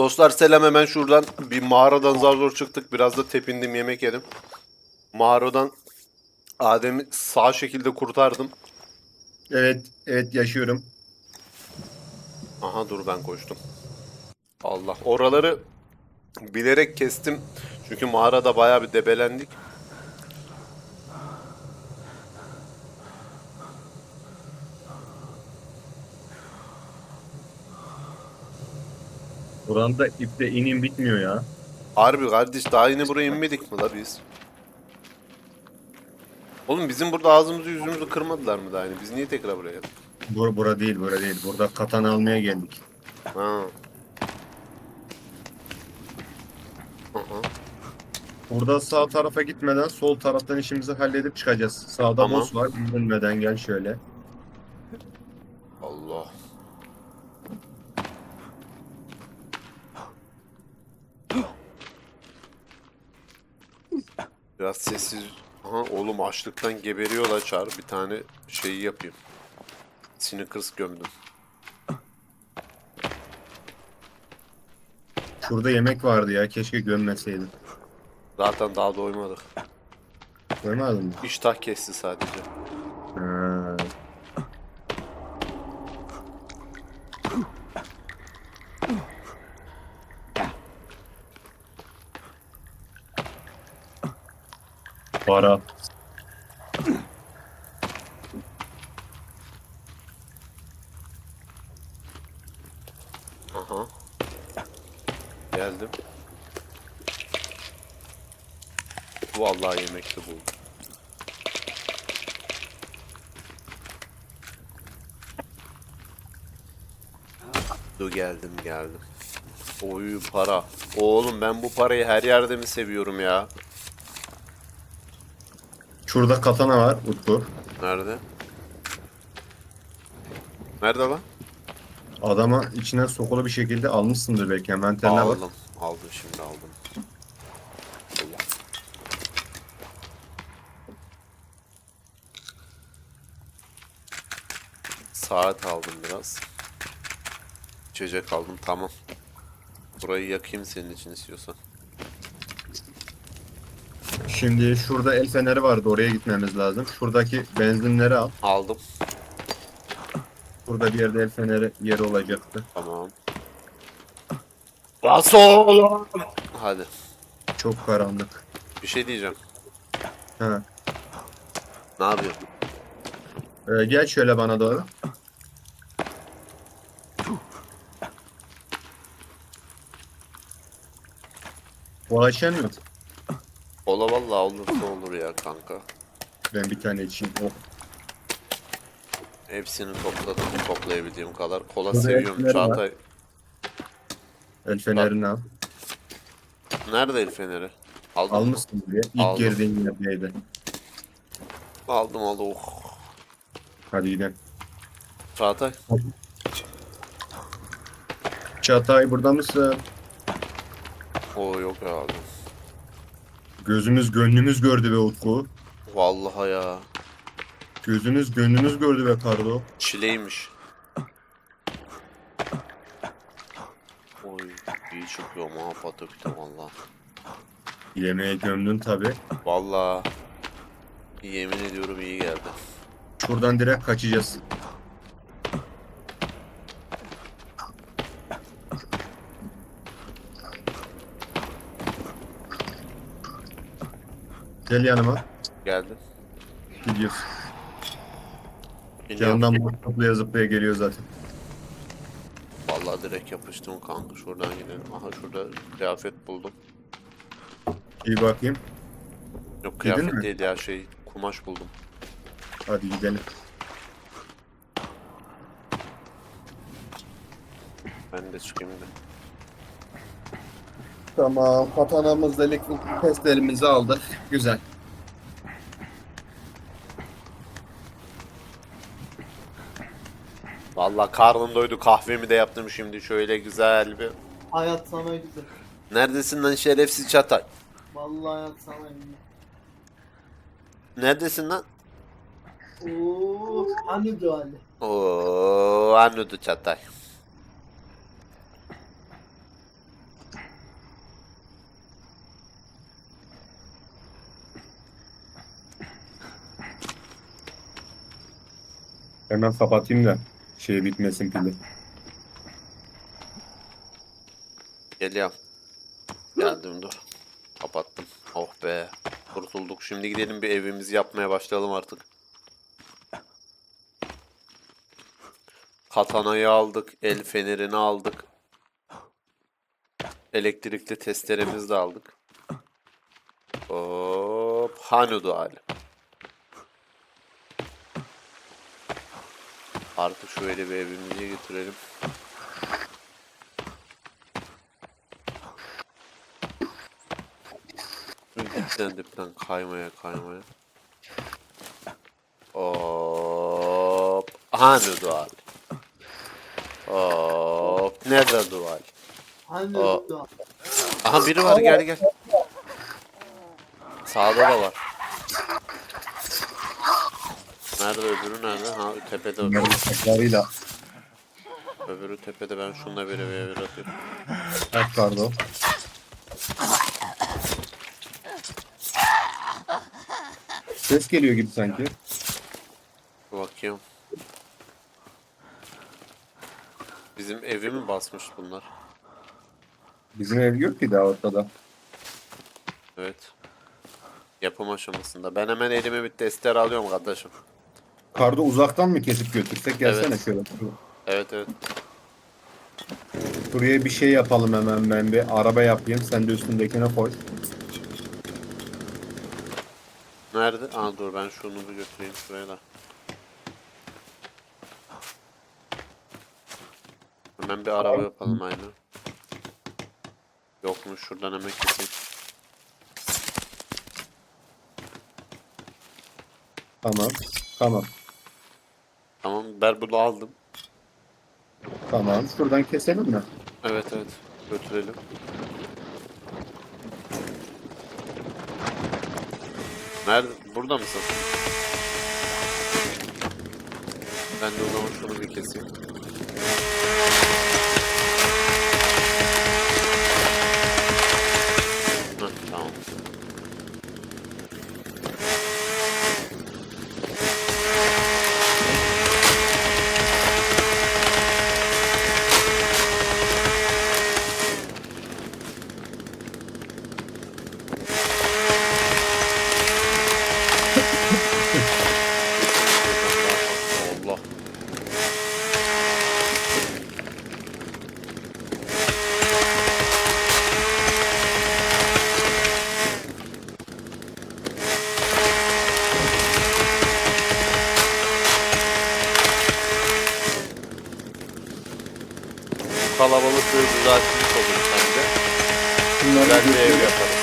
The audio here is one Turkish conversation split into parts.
Dostlar selam hemen şuradan bir mağaradan zar zor çıktık. Biraz da tepindim yemek yedim. Mağaradan Adem'i sağ şekilde kurtardım. Evet, evet yaşıyorum. Aha dur ben koştum. Allah. Oraları bilerek kestim. Çünkü mağarada bayağı bir debelendik. Buranda iple inim bitmiyor ya. Harbi kardeş daha yine buraya inmedik mi la biz? Oğlum bizim burada ağzımızı yüzümüzü kırmadılar mı daha yine? Biz niye tekrar buraya geldik? Bur bura değil, bura değil. Burada katan almaya geldik. Ha. Burada sağ tarafa gitmeden sol taraftan işimizi halledip çıkacağız. Sağda Tamam. boss var. Dönmeden gel şöyle. Allah. Biraz sessiz. Aha oğlum açlıktan geberiyorlar çağır. Bir tane şeyi yapayım. Snickers gömdüm. Şurada yemek vardı ya. Keşke gömmeseydim. Zaten daha doymadık. Görmedin mi? İştah kesti sadece. Ha. Para. Aha. Geldim. Vallahi yemekte buldum. Dur geldim geldim. Oy para. Oğlum ben bu parayı her yerde mi seviyorum ya? Şurada katana var Utku. Nerede? Nerede lan? Adama içine sokulu bir şekilde almışsındır belki. Envanterine bak. Aldım. Aldım şimdi aldım. Saat aldım biraz. İçecek aldım tamam. Burayı yakayım senin için istiyorsan. Şimdi şurada el feneri vardı. Oraya gitmemiz lazım. Şuradaki benzinleri al. Aldım. Burada bir yerde el feneri yeri olacaktı. Tamam. Nasıl Hadi. Çok karanlık. Bir şey diyeceğim. Ha. Ne yapıyorsun? Ee, gel şöyle bana doğru. Ulaşan mı? Ola vallahi olursa olur ya kanka. Ben bir tane için. Oh. Hepsini topladım toplayabildiğim kadar. Kola Burada seviyorum var. Çağatay. El fenerini al. Nerede el feneri? Aldım. mı? Almışsın diye. İlk Aldım. girdiğin yerdeydi. Aldım aldım. Oh. Hadi gidelim. Çağatay. Çağatay burada mısın? O yok abi. Gözümüz gönlümüz gördü be Utku. Vallahi ya. Gözümüz gönlümüz gördü be Kardo. Çileymiş. Oy iyi çıkıyor ha pataküte valla. Yemeğe gömdün tabi. Valla. Yemin ediyorum iyi geldi. Şuradan direkt kaçacağız. Gel yanıma. Geldi. Gidiyoruz. Geliyorum. Yanından zıplaya zıplaya geliyor zaten. Vallahi direkt yapıştım kanka şuradan gidelim. Aha şurada kıyafet buldum. İyi bakayım. Yok kıyafet mi? değil ya şey kumaş buldum. Hadi gidelim. Ben de çıkayım da. Tamam. Katanamızla elektrik testlerimizi aldık. Güzel. Vallahi karnım doydu kahvemi de yaptım şimdi şöyle güzel bir. Hayat sana güzel. Neredesin lan şerefsiz çatay? Vallahi hayat sana güzel. Neredesin lan? Oo, hani duali. Oo, anladı çatay. Hemen kapatayım da şey bitmesin pili. Geliyorum. Geldim dur. Kapattım. Oh be. Kurtulduk. Şimdi gidelim bir evimizi yapmaya başlayalım artık. Katanayı aldık. El fenerini aldık. Elektrikli testeremizi de aldık. Hop. Hanudu hali. Artık şöyle bir evimizi getirelim. Dipten dipten kaymaya kaymaya. Hop. Hani dual. Hop. Nerede dual? Hani dual. Aha biri var gel gel. Sağda da var. Nerede öbürü nerede? Ha tepede öbürü. Bunların saklarıyla. Öbürü tepede ben şununla bir eve bir atıyorum. Evet pardon. Ses geliyor gibi sanki. Bakıyorum. Bizim evi mi basmış bunlar? Bizim ev yok ki daha ortada. Evet. Yapım aşamasında. Ben hemen elime bir tester alıyorum kardeşim. Kardo uzaktan mı kesip götürsek gelsene Evet. şöyle. Evet evet. Buraya bir şey yapalım hemen ben bir araba yapayım. Sen de üstündekine koy. Nerede? Aa dur ben şunu bir götüreyim şuraya da. Hemen bir araba yapalım aynı. Yokmuş şuradan hemen keseyim. Tamam. Tamam. Tamam ben bunu aldım. Tamam. Şuradan keselim mi? Evet evet götürelim. Nerede? Burada mısın? Ben de o zaman şunu bir keseyim. Heh, tamam. Allah. Kalabalık bir düzeltmiş olur sence. Güzel bir ev yaparız.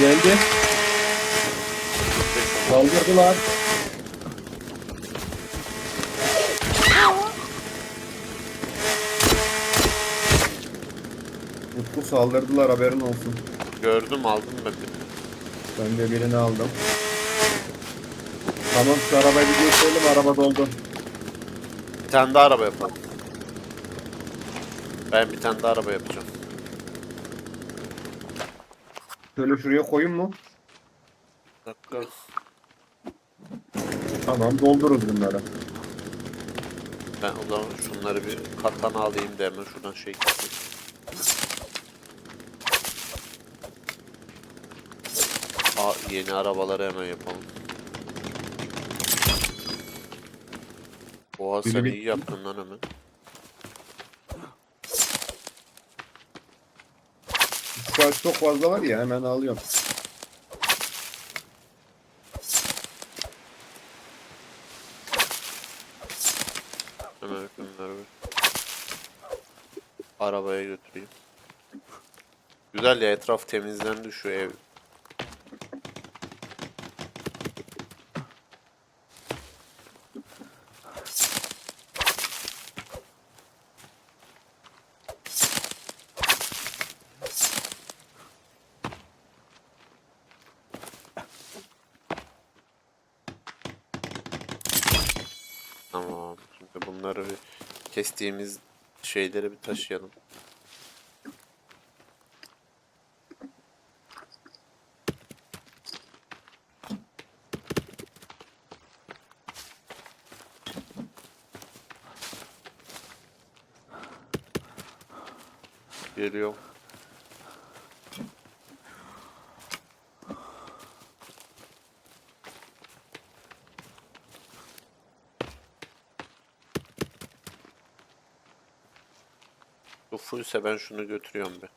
Geldi. Kaldırdılar. Saldırdılar haberin olsun. Gördüm aldım ben bir. Ben de birini aldım. Tamam şu arabayı bir götürelim araba doldu. Bir tane daha araba yapalım. Ben bir tane daha araba yapacağım. Şöyle şuraya mu? Bir dakika. Tamam doldururuz bunları. Ben o zaman şunları bir katana alayım da hemen şuradan şey keseyim. Aa, yeni arabaları hemen yapalım. Oha sen iyi yaptın lan hemen. An çok fazla var ya hemen alıyorum. Hemen bunları bir arabaya götüreyim. Güzel ya etraf temizlendi şu ev. Şimdi bunları bir kestiğimiz şeyleri bir taşıyalım. Geliyor. Bu fullse ben şunu götürüyorum bir.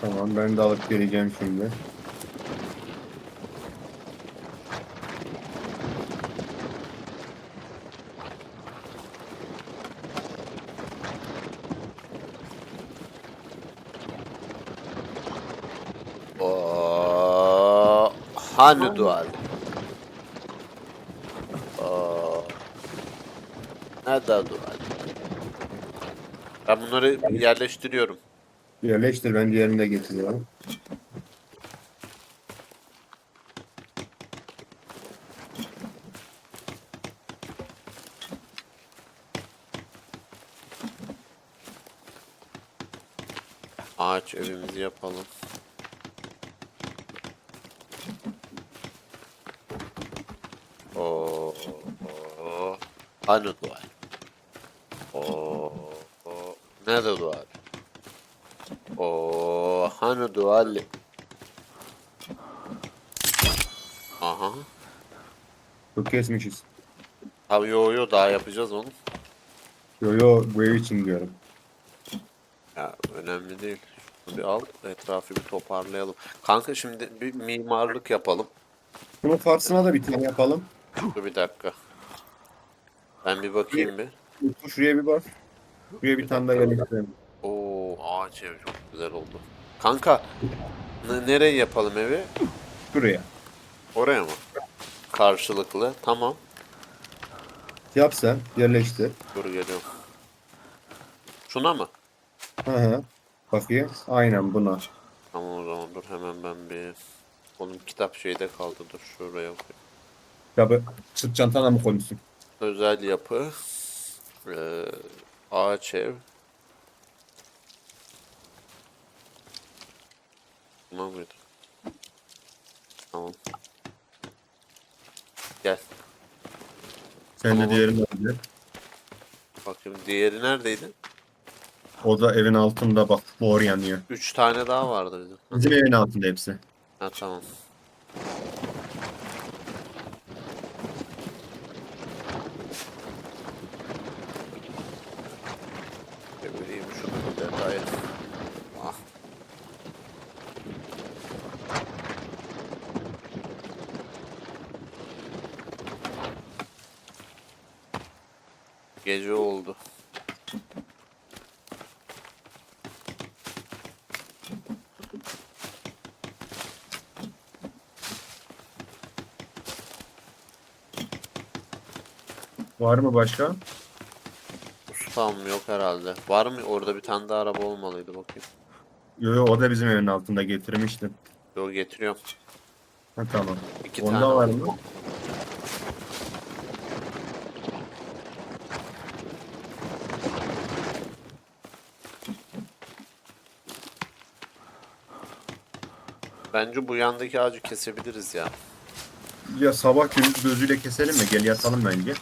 Tamam ben de alıp geleceğim şimdi. Oo, hani dual? Oo. Nerede dual? Ben bunları yerleştiriyorum. Yerleştir ben diğerini de getiriyorum. Ağaç evimizi yapalım. Oo, oo. Hani dual? Nerede dual? Oo, hani dual? Aha. Çok kesmişiz. Abi yo yo daha yapacağız onu. Yo yo bu ev için diyorum. Ya önemli değil. Şunu bir al, etrafı bir toparlayalım. Kanka şimdi bir mimarlık yapalım. Bunun karşısına da bir tane yapalım. Dur bir dakika. Ben bir bakayım bir. Şuraya bir bak. Şuraya bir tane daha yerleştirelim. Oo ağaç ev çok güzel oldu. Kanka n- nereye yapalım evi? Şuraya. Oraya mı? Karşılıklı. Tamam. Yap sen. Yerleştir. Dur geliyorum. Şuna mı? Hı hı. Bakayım. Aynen buna. Tamam o zaman dur hemen ben bir... Onun kitap şeyde kaldı dur şuraya koyayım. Ya bu sırt çantana mı koymuşsun? Özel yapı. Ee, ağaç ev. Tamam mıydı? Tamam. Gel. Sen Tamam. de diğerini al. Bakayım diğeri neredeydi? O da evin altında bak mor yanıyor. Üç tane daha vardı bizim. Bizim evin altında hepsi. Ha tamam. Çevireyim şunu bir detayı. Ah. Gece oldu. Var mı başka? Ustam yok herhalde. Var mı? Orada bir tane daha araba olmalıydı bakayım. Yo yo o da bizim evin altında getirmiştim. Yok getiriyorum. Ha tamam. İki Onda tane var. mı? Bence bu yandaki ağacı kesebiliriz ya. Ya sabah gündüz gözüyle keselim mi? Gel yatalım bence.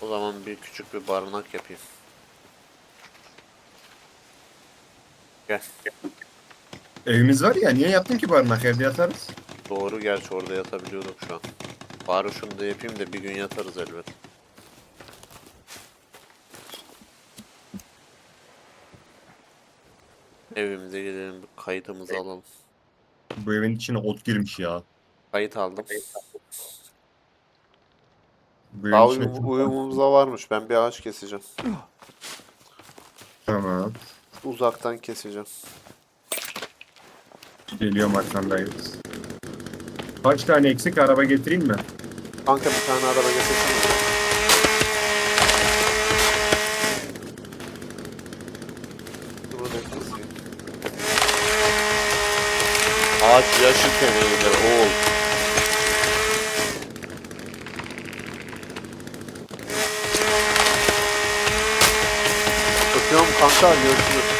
O zaman bir küçük bir barınak yapayım. Gel. Evimiz var ya niye yaptın ki barınak evde yatarız. Doğru gerçi orada yatabiliyorduk şu an. Bari şunu da yapayım da bir gün yatarız elbet. Evimize gidelim bir kayıtımızı alalım. Bu evin içine ot girmiş ya. Kayıt aldım. Bu Daha içine... uyum, uyumumuzda varmış. Ben bir ağaç keseceğim. Tamam. Uzaktan keseceğim. Geliyorum arkandayım. Kaç tane eksik araba getireyim mi? Kanka bir tane araba getirsene. ağaç yaşı teneğidir oğul. Öpüyorum kanka görüşürüz.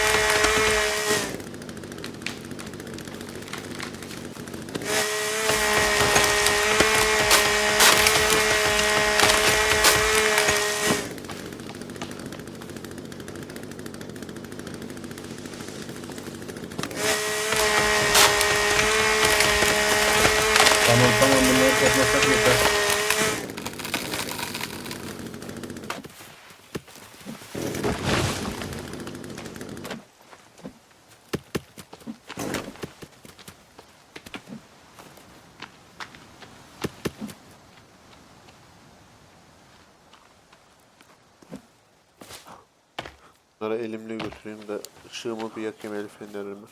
Elimle götüreyim de ışığımı bir yakayım el fenerimi.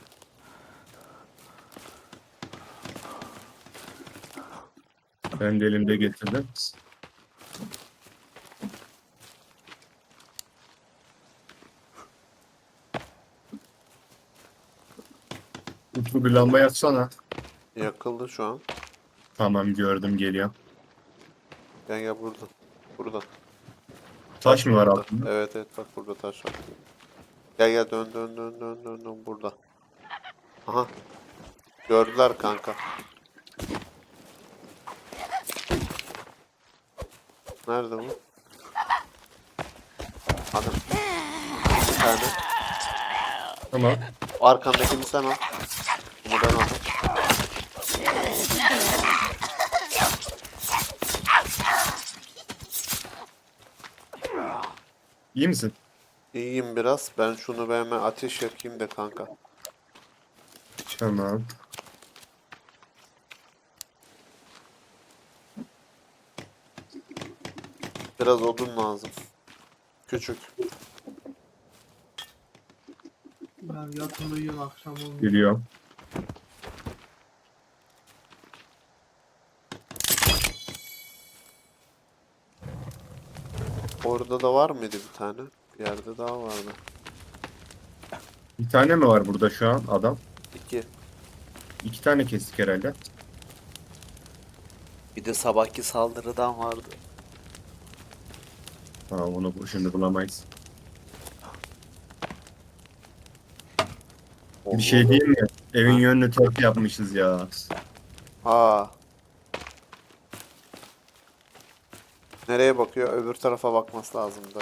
Ben de elimde getirdim. Utku bir lamba yatsana. Yakıldı şu an. Tamam gördüm geliyor. Gel gel burada. Burada. Taş mı var altında? Evet evet bak burada taş var. Gel gel dön dön dön dön dön dön burada. Aha. Gördüler kanka. Nerede bu? Adam. Bir tane. Tamam. Arkandakini sen al. Bunu ben aldım. İyi misin? İyiyim biraz. Ben şunu bir hemen ateş yakayım da kanka. Tamam. Biraz odun lazım. Küçük. Ben yatın uyuyun akşam olmuyor. Geliyor. Orada da var mıydı bir tane? Bir yerde daha vardı. Bir tane mi var burada şu an adam? İki. İki tane kestik herhalde. Bir de sabahki saldırıdan vardı. Ha onu bu- şimdi bulamayız. Bir şey diyeyim mi? Evin yönünü ters yapmışız ya. Aa. Nereye bakıyor? Öbür tarafa bakması lazımdı.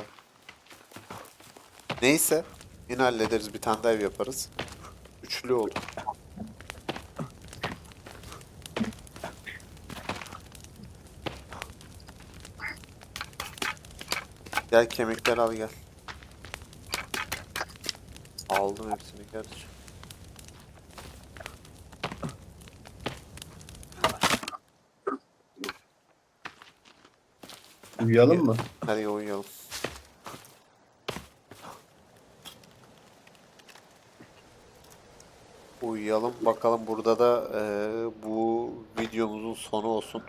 Neyse. Yine hallederiz. Bir tane ev yaparız. Üçlü oldu. Gel kemikler al gel. Aldım hepsini gerçi. Uyuyalım mı? Hadi uyuyalım. Uyuyalım. Bakalım burada da eee, bu videomuzun sonu olsun.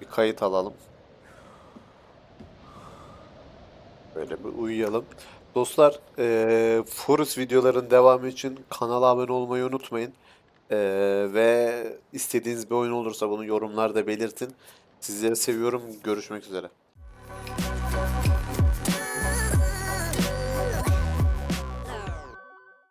Bir kayıt alalım. Böyle bir uyuyalım. Dostlar, eee Forest videoların devamı için kanala abone olmayı unutmayın. Eee, ve istediğiniz bir oyun olursa bunu yorumlarda belirtin. Sizleri seviyorum. Görüşmek üzere.